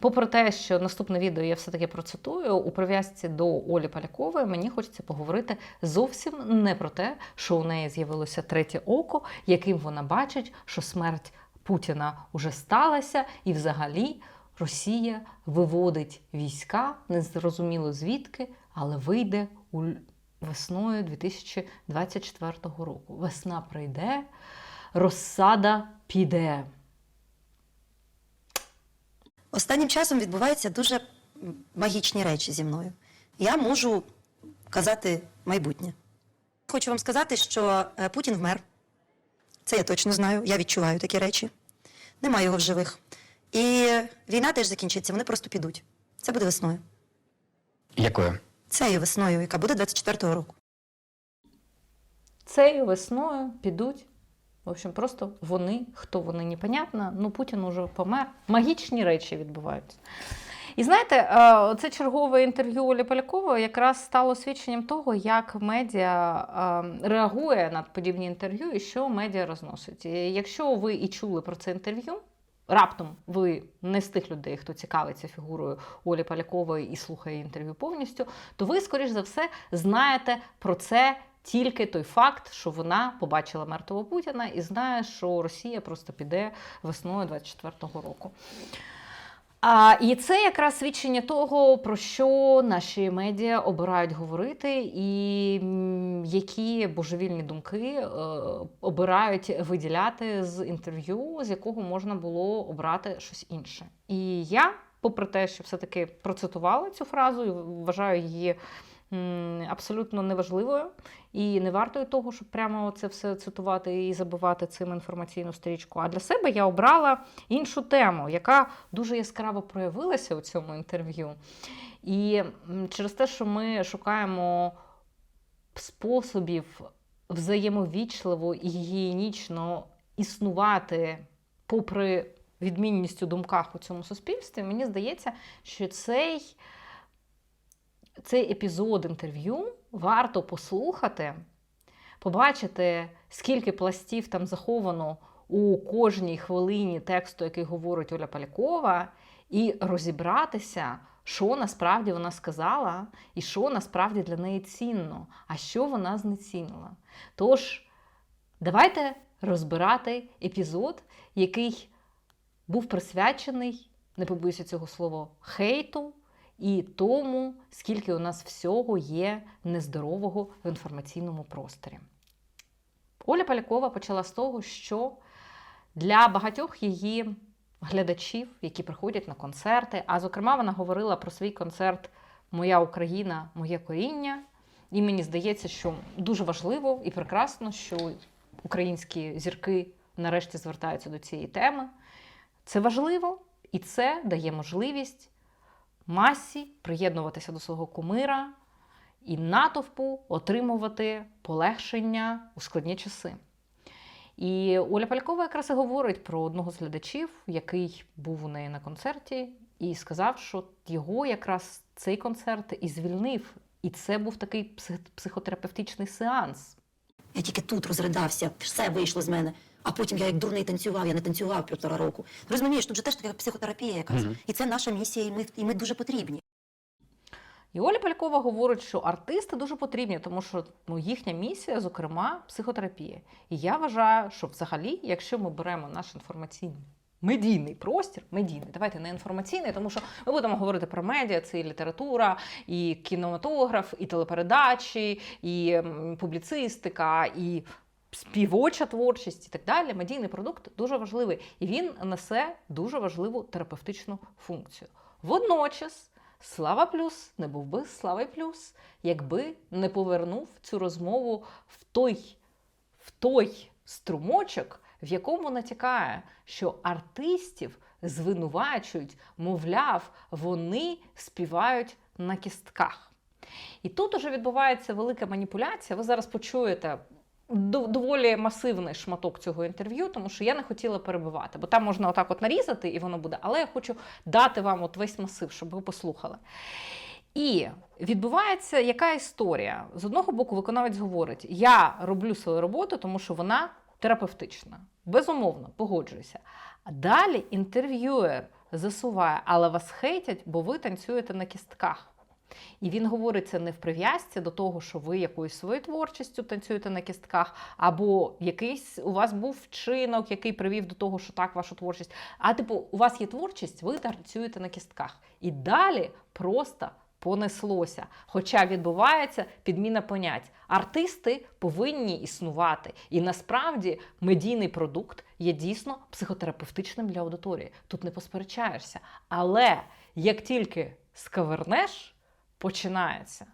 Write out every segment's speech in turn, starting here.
Попри те, що наступне відео я все-таки процитую, у прив'язці до Олі Полякової мені хочеться поговорити зовсім не про те, що у неї з'явилося третє око, яким вона бачить, що смерть Путіна уже сталася, і взагалі Росія виводить війська, незрозуміло звідки, але вийде у весною 2024 року. Весна прийде, розсада піде. Останнім часом відбуваються дуже магічні речі зі мною. Я можу казати майбутнє. Хочу вам сказати, що е, Путін вмер. Це я точно знаю, я відчуваю такі речі. Немає його в живих. І війна теж закінчиться, вони просто підуть. Це буде весною. Якою? Цією весною, яка буде 24-го року. Цією весною підуть. В общем, просто вони, хто вони, непонятно. Ну, Путін уже помер. Магічні речі відбуваються. І знаєте, е, це чергове інтерв'ю Олі Полякової якраз стало свідченням того, як медіа е, реагує на подібні інтерв'ю і що медіа розносить. І Якщо ви і чули про це інтерв'ю, раптом ви не з тих людей, хто цікавиться фігурою Олі Полякової і слухає інтерв'ю повністю, то ви, скоріш за все, знаєте про це тільки той факт, що вона побачила мертвого Путіна і знає, що Росія просто піде весною 24-го року. А, і це якраз свідчення того, про що наші медіа обирають говорити, і які божевільні думки е, обирають виділяти з інтерв'ю, з якого можна було обрати щось інше. І я, попри те, що все-таки процитувала цю фразу, і вважаю її абсолютно неважливою і не вартою того, щоб прямо це все цитувати і забивати цим інформаційну стрічку. А для себе я обрала іншу тему, яка дуже яскраво проявилася у цьому інтерв'ю. І через те, що ми шукаємо способів взаємовічливо і гігієнічно існувати попри відмінність у думках у цьому суспільстві, мені здається, що цей, цей епізод інтерв'ю варто послухати, побачити, скільки пластів там заховано у кожній хвилині тексту, який говорить Оля Полякова, і розібратися, що насправді вона сказала, і що насправді для неї цінно, а що вона знецінила. Тож, давайте розбирати епізод, який був присвячений, не побоюся цього слова, хейту і тому, скільки у нас всього є нездорового в інформаційному просторі. Оля Полякова почала з того, що для багатьох її глядачів, які приходять на концерти, а зокрема, вона говорила про свій концерт Моя Україна, моє коріння. І мені здається, що дуже важливо і прекрасно, що українські зірки нарешті звертаються до цієї теми. Це важливо, і це дає можливість масі приєднуватися до свого кумира і натовпу отримувати полегшення у складні часи. І Оля Полякова якраз і говорить про одного з глядачів, який був у неї на концерті, і сказав, що його якраз цей концерт і звільнив. І це був такий псих- психотерапевтичний сеанс. Я тільки тут розридався, все вийшло з мене. А потім я як дурний танцював, я не танцював півтора року. Розумієш, тут же теж така психотерапія якась. Мгм. І це наша місія, і ми, і ми дуже потрібні. І Оля Полякова говорить, що артисти дуже потрібні, тому що ну, їхня місія, зокрема, психотерапія. І я вважаю, що взагалі, якщо ми беремо наш інформаційний медійний простір, медійний, давайте не інформаційний, тому що ми будемо говорити про медіа, це і література, і кінематограф, і телепередачі, і публіцистика, і співоча творчість і так далі. Медійний продукт дуже важливий, і він несе дуже важливу терапевтичну функцію. Водночас. Слава Плюс не був би Слава Плюс, якби не повернув цю розмову в той, в той струмочок, в якому натякає, що артистів звинувачують, мовляв, вони співають на кістках. І тут уже відбувається велика маніпуляція. Ви зараз почуєте доволі масивний шматок цього інтерв'ю, тому що я не хотіла перебивати, бо там можна отак от нарізати, і воно буде. Але я хочу дати вам от весь масив, щоб ви послухали. І відбувається яка історія? З одного боку, виконавець говорить: я роблю свою роботу, тому що вона терапевтична. Безумовно, погоджуюся. А далі інтерв'юер засуває, але вас хейтять, бо ви танцюєте на кістках. І він говорить це не в прив'язці до того, що ви якоюсь своєю творчістю танцюєте на кістках, або якийсь у вас був вчинок, який привів до того, що так ваша творчість. А типу, у вас є творчість, ви танцюєте на кістках. І далі просто понеслося. Хоча відбувається підміна понять. Артисти повинні існувати. І насправді медійний продукт є дійсно психотерапевтичним для аудиторії. Тут не посперечаєшся. Але як тільки скавернеш, починається.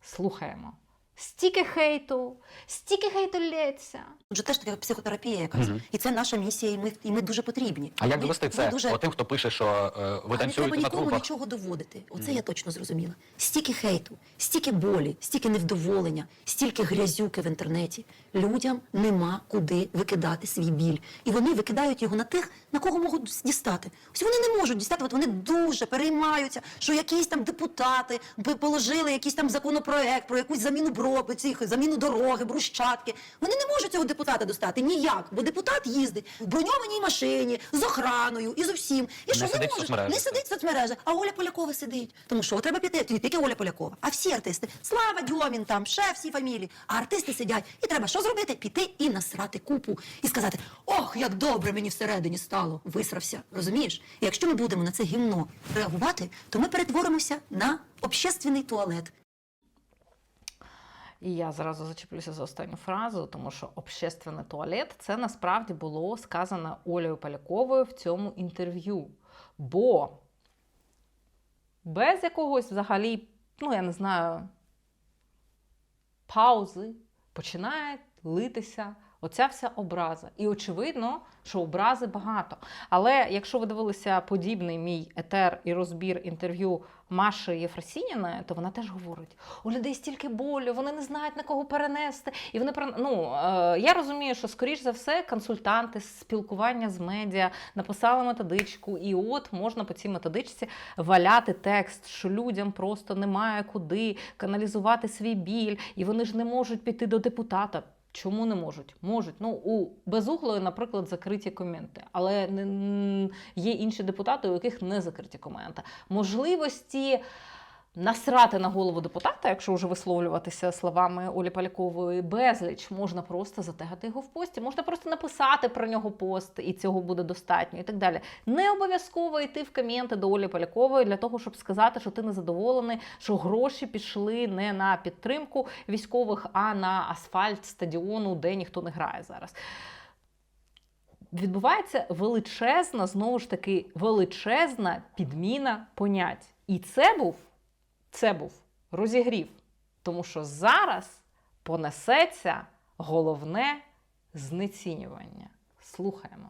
Слухаємо. Стільки хейту, стільки хейту лється. Тут теж така психотерапія якась. Мгм. І це наша місія, і ми, і ми дуже потрібні. А як Ми- довести ми це дуже... О, тим, хто пише, що е, ви А не треба танцюєте на нікому трупах? нічого доводити. Оце я точно зрозуміла. Стільки хейту, стільки болі, стільки невдоволення, стільки грязюки в інтернеті. Людям нема куди викидати свій біль. І вони викидають його на тих, на кого можуть дістати. Ось вони не можуть дістати. От вони дуже переймаються, що якісь там депутати би положили якийсь там законопроект про якусь заміну броби, цих заміну дороги, брущатки. Вони не можуть цього депутата достати ніяк, бо депутат їздить в броньованій машині з охраною і з усім. І Не що сидить в можуть? Не сидить в соцмережах, а Оля Полякова сидить. Тому що треба піти, не тільки Оля Полякова, а всі артисти. Слава Дьомін там, ще всі фамілії. А артисти сидять. І треба що зробити? Піти і насрати купу. І сказати: ох, як добре мені всередині стало. Висрався. Розумієш? І якщо ми будемо на це гімно реагувати, то ми перетворимося на общественний туалет. І я зразу зачеплюся за останню фразу, тому що общественний туалет це насправді було сказано Олею Поляковою в цьому інтерв'ю. Бо без якогось взагалі, ну я не знаю, паузи починає литися оця вся образа. І очевидно, що образи багато. Але якщо ви дивилися подібний мій етер і розбір інтерв'ю Маші Єфросініної, то вона теж говорить: у людей стільки болю, вони не знають на кого перенести. І вони ну, е, я розумію, що скоріш за все консультанти спілкування з медіа написали методичку, і от можна по цій методичці валяти текст, що людям просто немає куди каналізувати свій біль, і вони ж не можуть піти до депутата. Чому не можуть? Можуть. Ну, у безуглої, наприклад, закриті коменти. Але є інші депутати, у яких не закриті коменти. Можливості насрати на голову депутата, якщо вже висловлюватися словами Олі Полякової, безліч, можна просто затегати його в пості, можна просто написати про нього пост, і цього буде достатньо, і так далі. Не обов'язково йти в коменти до Олі Полякової для того, щоб сказати, що ти незадоволений, що гроші пішли не на підтримку військових, а на асфальт стадіону, де ніхто не грає зараз. Відбувається величезна, знову ж таки, величезна підміна понять. І це був, це був розігрів. Тому що зараз понесеться головне знецінювання. Слухаємо.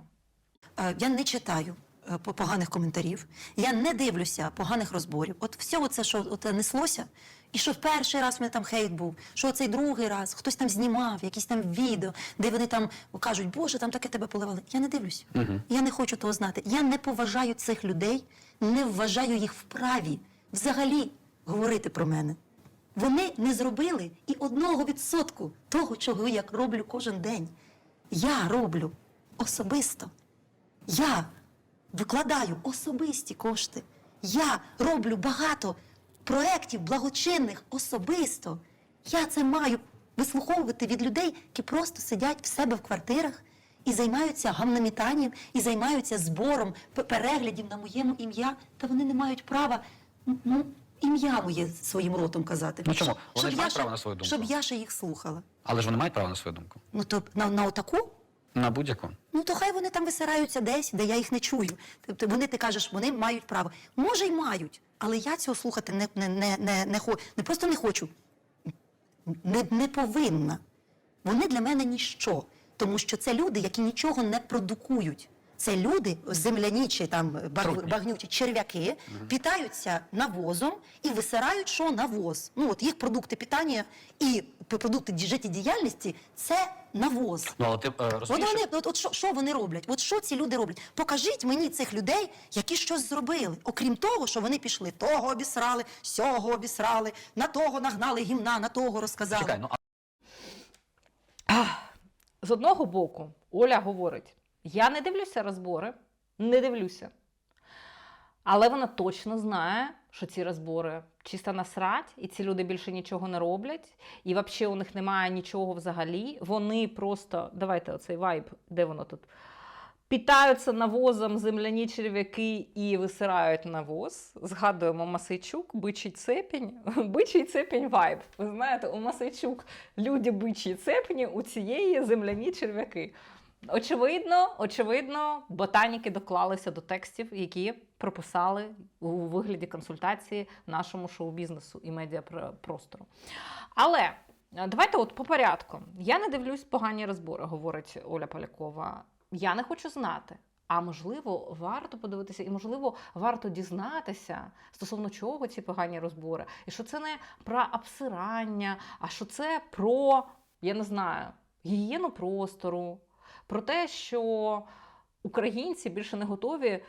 Е, Я не читаю е, поганих коментарів, я не дивлюся поганих розборів. От все це, що от неслося, і що в перший раз в мене там хейт був, що цей другий раз хтось там знімав, якісь там відео, де вони там кажуть, Боже, там таке тебе поливали. Я не дивлюся. Мгм. Я не хочу того знати. Я не поважаю цих людей, не вважаю їх вправі взагалі говорити про мене. Вони не зробили і одного відсотку того, чого я роблю кожен день. Я роблю особисто. Я викладаю особисті кошти. Я роблю багато проєктів благочинних особисто. Я це маю вислуховувати від людей, які просто сидять в себе в квартирах і займаються гамнамітанням, і займаються збором переглядів на моєму ім'я, та вони не мають права ну, ім'я моє своїм ротом казати. Ну чому? Вони щоб мають право на свою думку. Щоб я ще їх слухала. Але ж вони мають право на свою думку. Ну то на, на отаку На будь-яку. Ну то хай вони там висираються десь, де я їх не чую. Тобто вони, ти кажеш, вони мають право. Може, й мають, але я цього слухати не, не, не, не, не, не просто не хочу, не, не повинна. Вони для мене ніщо, тому що це люди, які нічого не продукують. Це люди, земляні чи там баг, багнючі черв'яки, питаються навозом і висирають, що навоз. Ну от їх продукти питання і продукти життєдіяльності – це навоз. Ну, але ти е, От вони, от, от що, що вони роблять? От що ці люди роблять? Покажіть мені цих людей, які щось зробили. Окрім того, що вони пішли, того обісрали, сього обісрали, на того нагнали гімна, на того розказали. чекай, ну а З одного боку, Оля говорить: я не дивлюся розбори, не дивлюся. Але вона точно знає, що ці розбори чисто насрать, і ці люди більше нічого не роблять, і взагалі у них немає нічого взагалі. Вони просто, давайте оцей вайб, де воно тут? Питаються навозом земляні черв'яки і висирають навоз. Згадуємо Масейчук, бичий цепінь, бичий цепінь вайб. Ви знаєте, у Масейчук люди бичі цепні, у цієї земляні черв'яки. Очевидно, очевидно, ботаніки доклалися до текстів, які прописали у вигляді консультації нашому шоу-бізнесу і медіапростору. Але е, давайте от по порядку. Я не дивлюсь погані розбори, говорить Оля Полякова. Я не хочу знати. А можливо, варто подивитися, і можливо, варто дізнатися стосовно чого ці погані розбори. І що це не про обсирання, а що це про, я не знаю, гігієну простору, про те, що українці більше не готові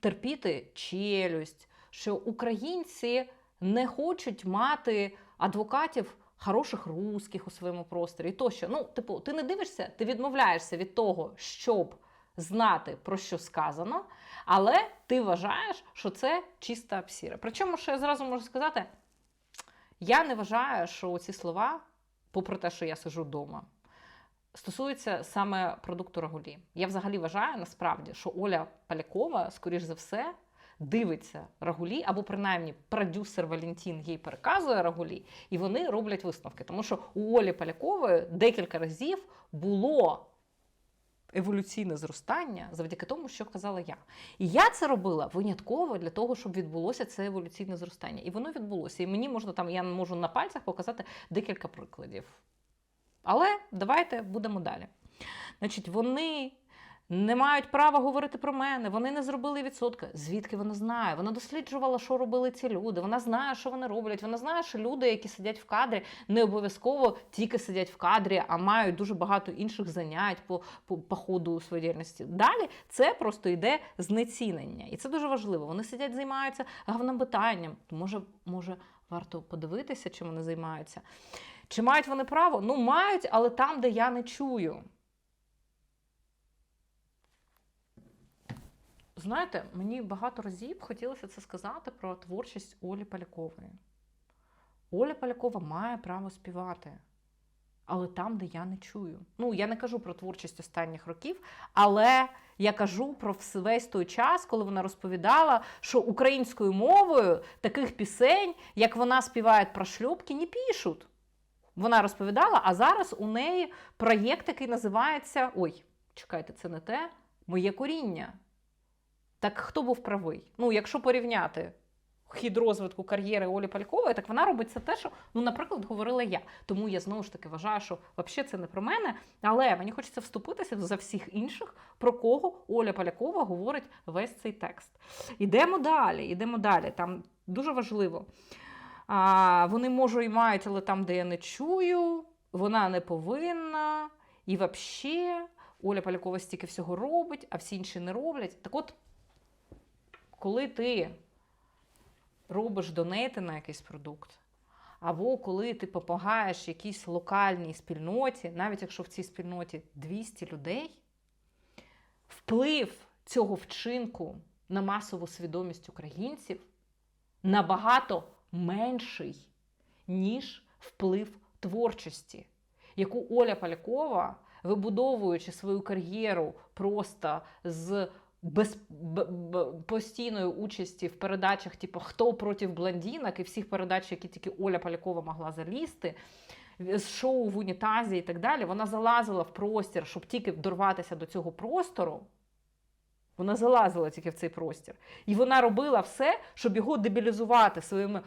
терпіти челюсть, що українці не хочуть мати адвокатів хороших русських у своєму просторі. Тощо. Ну, типу, ти не дивишся, ти відмовляєшся від того, щоб знати, про що сказано, але ти вважаєш, що це чиста псіра. Причому, що я зразу можу сказати, я не вважаю, що ці слова, попри те, що я сижу вдома, стосуються саме продукту Рагулі. Я взагалі вважаю насправді, що Оля Полякова, скоріш за все, дивиться Рагулі, або принаймні продюсер Валентін їй переказує Рагулі, і вони роблять висновки. Тому що у Олі Полякової декілька разів було. Еволюційне зростання завдяки тому, що казала я. І я це робила винятково для того, щоб відбулося це еволюційне зростання. І воно відбулося. І мені можна там, я можу на пальцях показати декілька прикладів. Але давайте будемо далі. Значить, вони не мають права говорити про мене, вони не зробили відсотка. Звідки вона знає? Вона досліджувала, що робили ці люди. Вона знає, що вони роблять. Вона знає, що люди, які сидять в кадрі, не обов'язково тільки сидять в кадрі, а мають дуже багато інших занять по, по, по ходу своєї діяльності. Далі це просто йде знецінення. І це дуже важливо. Вони сидять, займаються гавнобитанням. Може, може, варто подивитися, чим вони займаються. Чи мають вони право? Ну, мають, але там, де я не чую. Знаєте, мені багато разів хотілося це сказати про творчість Олі Полякової. Оля Полякова має право співати, але там, де я не чую. Ну, я не кажу про творчість останніх років, але я кажу про весь той час, коли вона розповідала, що українською мовою таких пісень, як вона співає про шлюбки, не пишуть. Вона розповідала, а зараз у неї проєкт, який називається Ой, чекайте, це не те, моє коріння. Так хто був правий? Ну, якщо порівняти хід розвитку кар'єри Олі Палькової, так вона робить це те, що, ну, наприклад, говорила я. Тому я знову ж таки вважаю, що взагалі це не про мене. Але мені хочеться вступитися за всіх інших, про кого Оля Полякова говорить весь цей текст. Ідемо далі, ідемо далі. Там дуже важливо. А, вони можуть і мають, але там, де я не чую, вона не повинна. І взагалі, Оля Полякова стільки всього робить, а всі інші не роблять. Так от, коли ти робиш донейти на якийсь продукт, або коли ти допомагаєш якійсь локальній спільноті, навіть якщо в цій спільноті 200 людей, вплив цього вчинку на масову свідомість українців набагато менший, ніж вплив творчості, яку Оля Полякова, вибудовуючи свою кар'єру просто з без б, б, постійної участі в передачах, типу Хто проти блондинок і всіх передач, які тільки Оля Полякова могла залізти. З шоу в унітазі і так далі, вона залазила в простір, щоб тільки дорватися до цього простору. Вона залазила тільки в цей простір. І вона робила все, щоб його дебілізувати своїми е,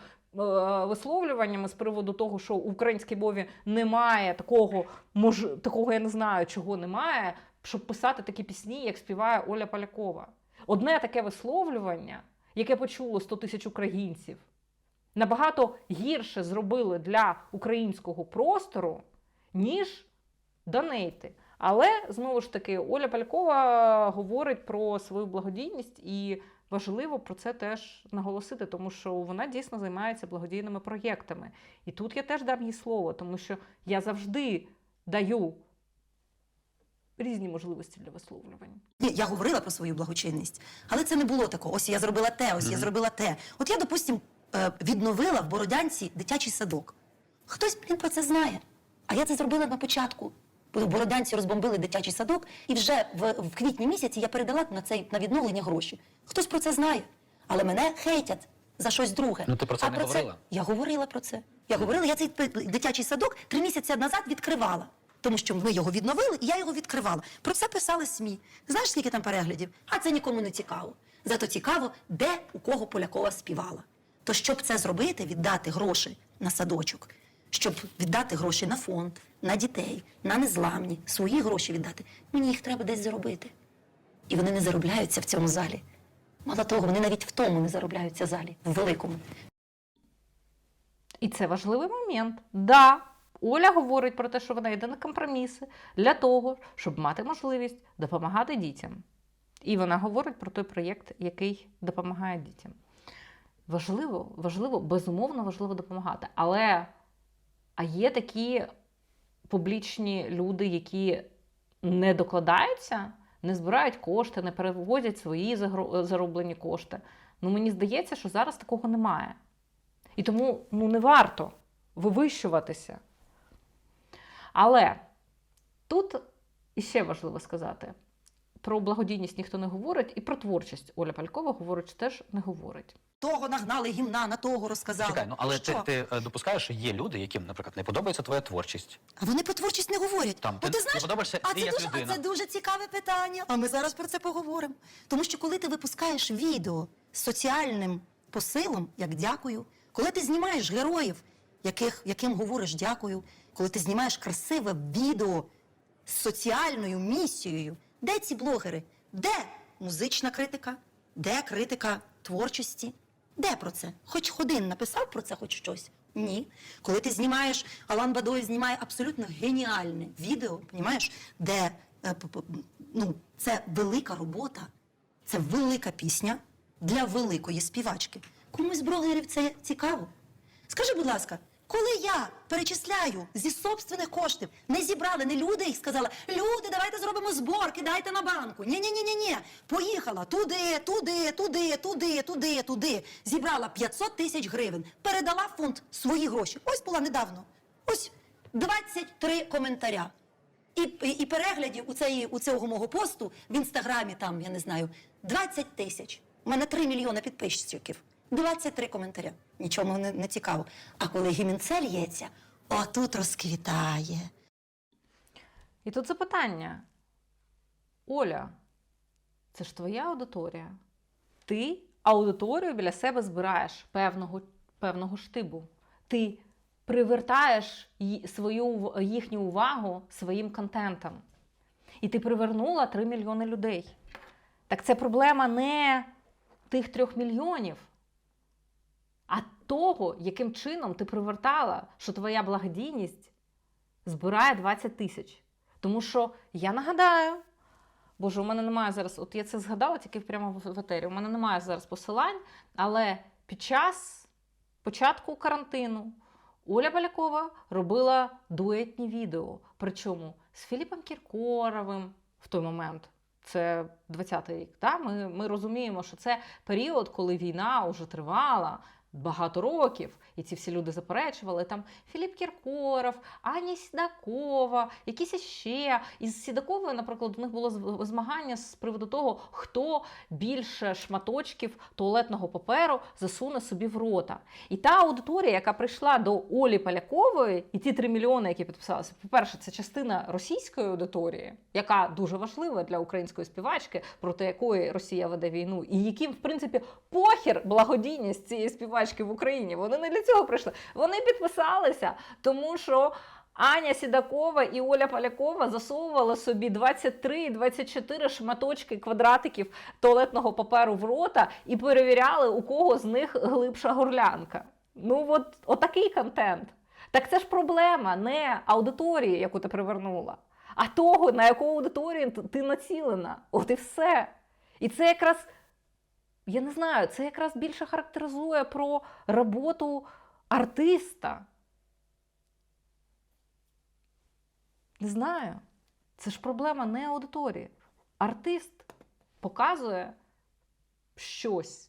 висловлюваннями з приводу того, що в українській мові немає такого, мож, такого я не знаю, чого немає, щоб писати такі пісні, як співає Оля Полякова. Одне таке висловлювання, яке почуло 100 тисяч українців, набагато гірше зробили для українського простору, ніж донейти. Але знову ж таки, Оля Полякова говорить про свою благодійність, і важливо про це теж наголосити, тому що вона дійсно займається благодійними проєктами. І тут я теж дам їй слово, тому що я завжди даю різні можливості для висловлювань. Ні, я говорила про свою благочинність, але це не було такого. Ось я зробила те, ось я зробила те. От я, допустим, е, відновила в Бородянці дитячий садок. Хтось блін, про це знає. А я це зробила на початку. Коли в Бородянці розбомбили дитячий садок, і вже в, в квітні місяці я передала на цей на відновлення гроші. Хтось про це знає, але мене хейтять за щось друге. Ну, ти про це а не про говорила? Це, я говорила про це. Я говорила, я цей дитячий садок три місяці назад відкривала. Тому що ми його відновили, і я його відкривала. Про це писали СМІ. Знаєш, скільки там переглядів? А це нікому не цікаво. Зато цікаво, де у кого Полякова співала. То щоб це зробити, віддати гроші на садочок, щоб віддати гроші на фонд, на дітей, на незламні, свої гроші віддати, мені їх треба десь заробити. І вони не заробляються в цьому залі. Мало того, вони навіть в тому не заробляються залі, в великому. І це важливий момент. Да, Оля говорить про те, що вона йде на компроміси для того, щоб мати можливість допомагати дітям. І вона говорить про той проєкт, який допомагає дітям. Важливо, важливо, безумовно важливо допомагати. Але а є такі публічні люди, які не докладаються, не збирають кошти, не переводять свої зароблені кошти. Ну, мені здається, що зараз такого немає. І тому ну, не варто вивищуватися. Але тут іще важливо сказати: про благодійність ніхто не говорить, і про творчість Оля Палькова говорить, теж не говорить. Того нагнали гімна, на того розказали. Чекай, ну але ти, Що? ти е, допускаєш, що є люди, яким, наприклад, не подобається твоя творчість. А вони про творчість не говорять. Там, От ти- ти ти знаєш, подобаєшся а ти це, як дуже, а людина. це дуже цікаве питання. А ми зараз про це поговоримо. Тому що коли ти випускаєш відео з соціальним посилом, як дякую, коли ти знімаєш героїв, яких, яким говориш дякую, коли ти знімаєш красиве відео з соціальною місією, де ці блогери? Де музична критика? Де критика творчості? Де про це? Хоч Ходин написав про це хоч щось? Ні. Коли ти знімаєш, Алан Бадой знімає абсолютно геніальне відео, понімаєш, де е, ну, це велика робота, це велика пісня для великої співачки. Комусь з блогерів це цікаво. Скажи, будь ласка, коли я перечисляю зі собственних коштів, не зібрали, не люди їх сказали, люди, давайте зробимо збор, кидайте на банку. Ні, ні, ні, ні, ні. Поїхала туди, туди, туди, туди, туди, туди. Зібрала 500 тисяч гривень, передала фонд свої гроші. Ось була недавно. Ось 23 коментаря. І, і, і переглядів у, цей, у цього мого посту в інстаграмі, там, я не знаю, 20 тисяч. У мене 3 мільйони підписчиків. 23 коментаря. Нічому не, не цікаво. А коли гімінце лється, отут розквітає. І тут запитання: Оля, це ж твоя аудиторія. Ти аудиторію біля себе збираєш певного, певного штибу. Ти привертаєш свою їхню увагу своїм контентом. І ти привернула 3 мільйони людей. Так це проблема не тих трьох мільйонів, а того, яким чином ти привертала, що твоя благодійність збирає 20 тисяч. Тому що я нагадаю, боже, у мене немає зараз, от я це згадала тільки прямо в етері, у мене немає зараз посилань, але під час початку карантину Оля Полякова робила дуетні відео. Причому з Філіпом Кіркоровим в той момент. Це 20-й рік. Да? Ми, ми розуміємо, що це період, коли війна вже тривала багато років, і ці всі люди заперечували. Там Філіп Кіркоров, Аня Сідакова, якісь ще. Із Сідаковою, наприклад, у них було змагання з приводу того, хто більше шматочків туалетного паперу засуне собі в рота. І та аудиторія, яка прийшла до Олі Полякової, і ті 3 мільйони, які підписалися, по-перше, це частина російської аудиторії, яка дуже важлива для української співачки, проти якої Росія веде війну, і яким, в принципі, похір благодійність цієї співачки в Україні. Вони не для цього прийшли. Вони підписалися, тому що. Аня Сідакова і Оля Полякова засовували собі 23-24 шматочки квадратиків туалетного паперу в рота і перевіряли, у кого з них глибша горлянка. Ну, от отакий контент. Так це ж проблема не аудиторії, яку ти привернула, а того, на яку аудиторію ти націлена. От і все. І це якраз, я не знаю, це якраз більше характеризує про роботу артиста. Не знаю. Це ж проблема не аудиторії. Артист показує щось.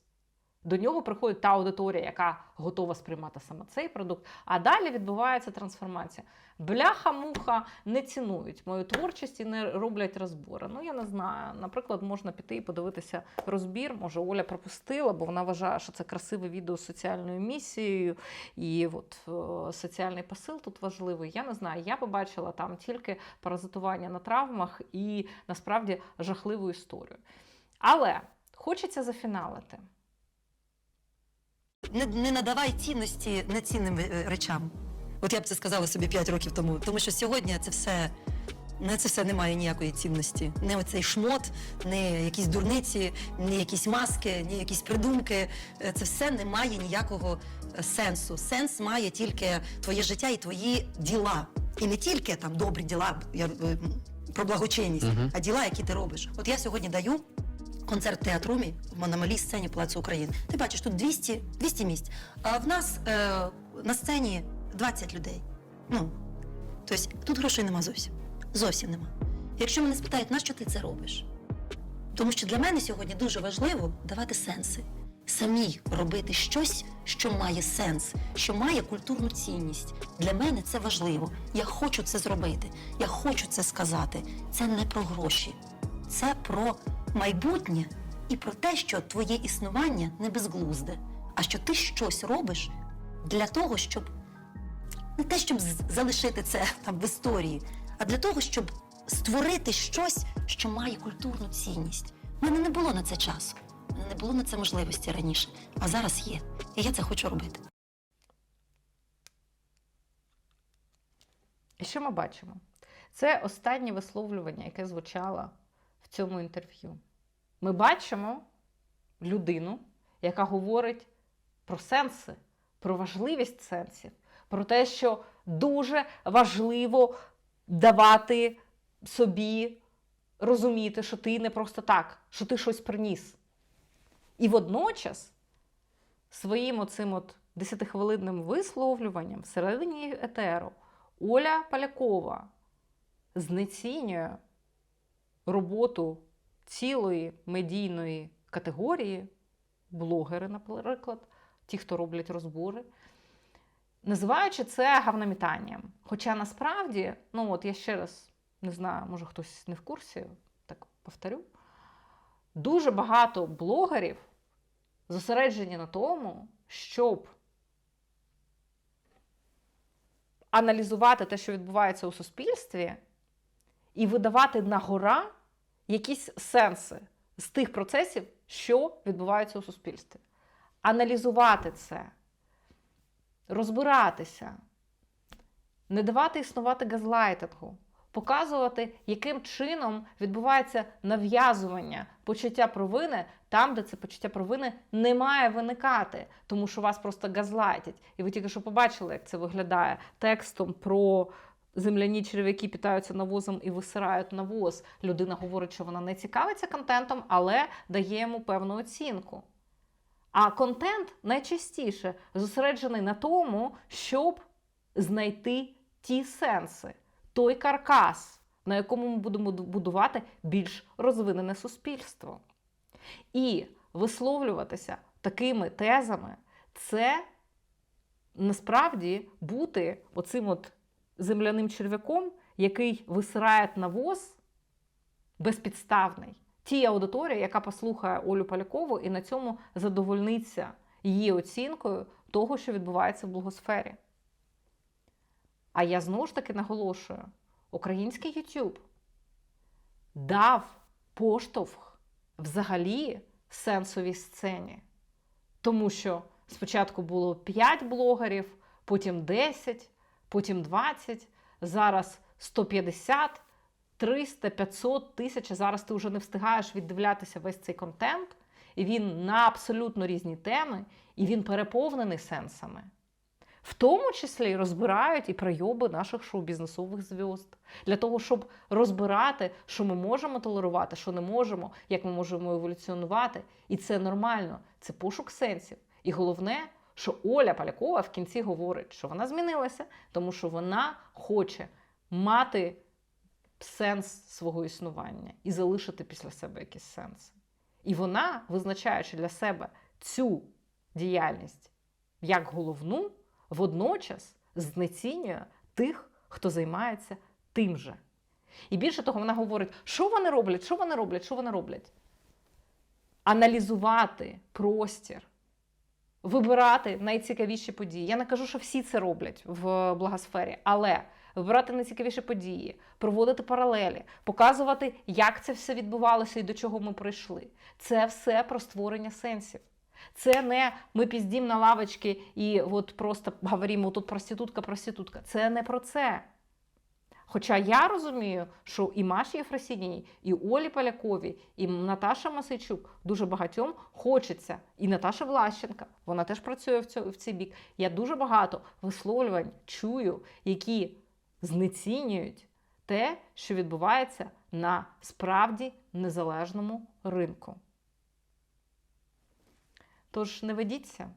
До нього приходить та аудиторія, яка готова сприймати саме цей продукт. А далі відбувається трансформація. Бляха-муха не цінують мою творчість і не роблять розбори. Ну я не знаю. Наприклад, можна піти і подивитися розбір. Може, Оля пропустила, бо вона вважає, що це красиве відео з соціальною місією, і от е, соціальний посил тут важливий. Я не знаю. Я побачила там тільки паразитування на травмах і насправді жахливу історію. Але хочеться зафіналити. Не, не надавай цінності нецінним е, речам. От я б це сказала собі 5 років тому. Тому що сьогодні це все. На це все немає ніякої цінності. Не оцей шмот, не якісь дурниці, не якісь маски, не якісь придумки. Е, Це все не має ніякого е, сенсу. Сенс має тільки твоє життя і твої діла. І не тільки там добрі діла, я про благочинність, Мгм. а діла, які ти робиш. От я сьогодні даю концерт в театрумі на малій сцені Палацу України. Ти бачиш, тут 200, 200 місць. А в нас е, на сцені 20 людей. Ну, тобто тут грошей нема зовсім. Зовсім нема. Якщо мене спитають, нащо ти це робиш? Тому що для мене сьогодні дуже важливо давати сенси. Самій робити щось, що має сенс, що має культурну цінність. Для мене це важливо. Я хочу це зробити. Я хочу це сказати. Це не про гроші. Це про майбутнє і про те, що твоє існування не безглузде, а що ти щось робиш для того, щоб не те, щоб залишити це там в історії, а для того, щоб створити щось, що має культурну цінність. У мене не було на це часу, мене не було на це можливості раніше, а зараз є. І я це хочу робити. І що ми бачимо? Це останнє висловлювання, яке звучало цьому інтерв'ю. Ми бачимо людину, яка говорить про сенси, про важливість сенсів, про те, що дуже важливо давати собі розуміти, що ти не просто так, що ти щось приніс. І водночас своїм оцим от десятихвилинним висловлюванням всередині етеру Оля Полякова знецінює роботу цілої медійної категорії, блогери, наприклад, ті, хто роблять розбори, називаючи це гавномітанням. Хоча насправді, ну от я ще раз не знаю, може хтось не в курсі, так повторю, дуже багато блогерів зосереджені на тому, щоб аналізувати те, що відбувається у суспільстві, і видавати на гора якісь сенси з тих процесів, що відбуваються у суспільстві. Аналізувати це, розбиратися, не давати існувати газлайтингу, показувати, яким чином відбувається нав'язування почуття провини там, де це почуття провини не має виникати, тому що вас просто газлайтять. І ви тільки що побачили, як це виглядає текстом про земляні черв'яки питаються навозом і висирають навоз. Людина говорить, що вона не цікавиться контентом, але дає йому певну оцінку. А контент найчастіше зосереджений на тому, щоб знайти ті сенси, той каркас, на якому ми будемо будувати більш розвинене суспільство. І висловлюватися такими тезами це насправді бути оцим от земляним черв'яком, який висирає навоз безпідставний. Тій аудиторії, яка послухає Олю Полякову і на цьому задовольниться її оцінкою того, що відбувається в блогосфері. А я знову ж таки наголошую: український YouTube дав поштовх взагалі сенсовій сцені. Тому що спочатку було 5 блогерів, потім 10, потім 20, зараз 150, 300, 500, 1000. Зараз ти вже не встигаєш віддивлятися весь цей контент, і він на абсолютно різні теми, і він переповнений сенсами. В тому числі розбирають і прийоби наших шоу-бізнесових зв'язд для того, щоб розбирати, що ми можемо толерувати, що не можемо, як ми можемо еволюціонувати. І це нормально, це пошук сенсів. І головне, що Оля Полякова в кінці говорить, що вона змінилася, тому що вона хоче мати сенс свого існування і залишити після себе якийсь сенс. І вона, визначаючи для себе цю діяльність як головну, водночас знецінює тих, хто займається тим же. І більше того, вона говорить, що вони роблять, що вони роблять, що вони роблять. Аналізувати простір, вибирати найцікавіші події. Я не кажу, що всі це роблять в благосфері, але вибирати найцікавіші події, проводити паралелі, показувати, як це все відбувалося і до чого ми прийшли. Це все про створення сенсів. Це не ми піздім на лавочці і от просто говоримо тут проститутка, проститутка. Це не про це. Хоча я розумію, що і Маші Єфросініній, і Олі Поляковій, і Наташа Масичук дуже багатьом хочеться, і Наташа Влащенка, вона теж працює в, цьому, в цей бік. Я дуже багато висловлювань чую, які знецінюють те, що відбувається на справді незалежному ринку. Тож не ведіться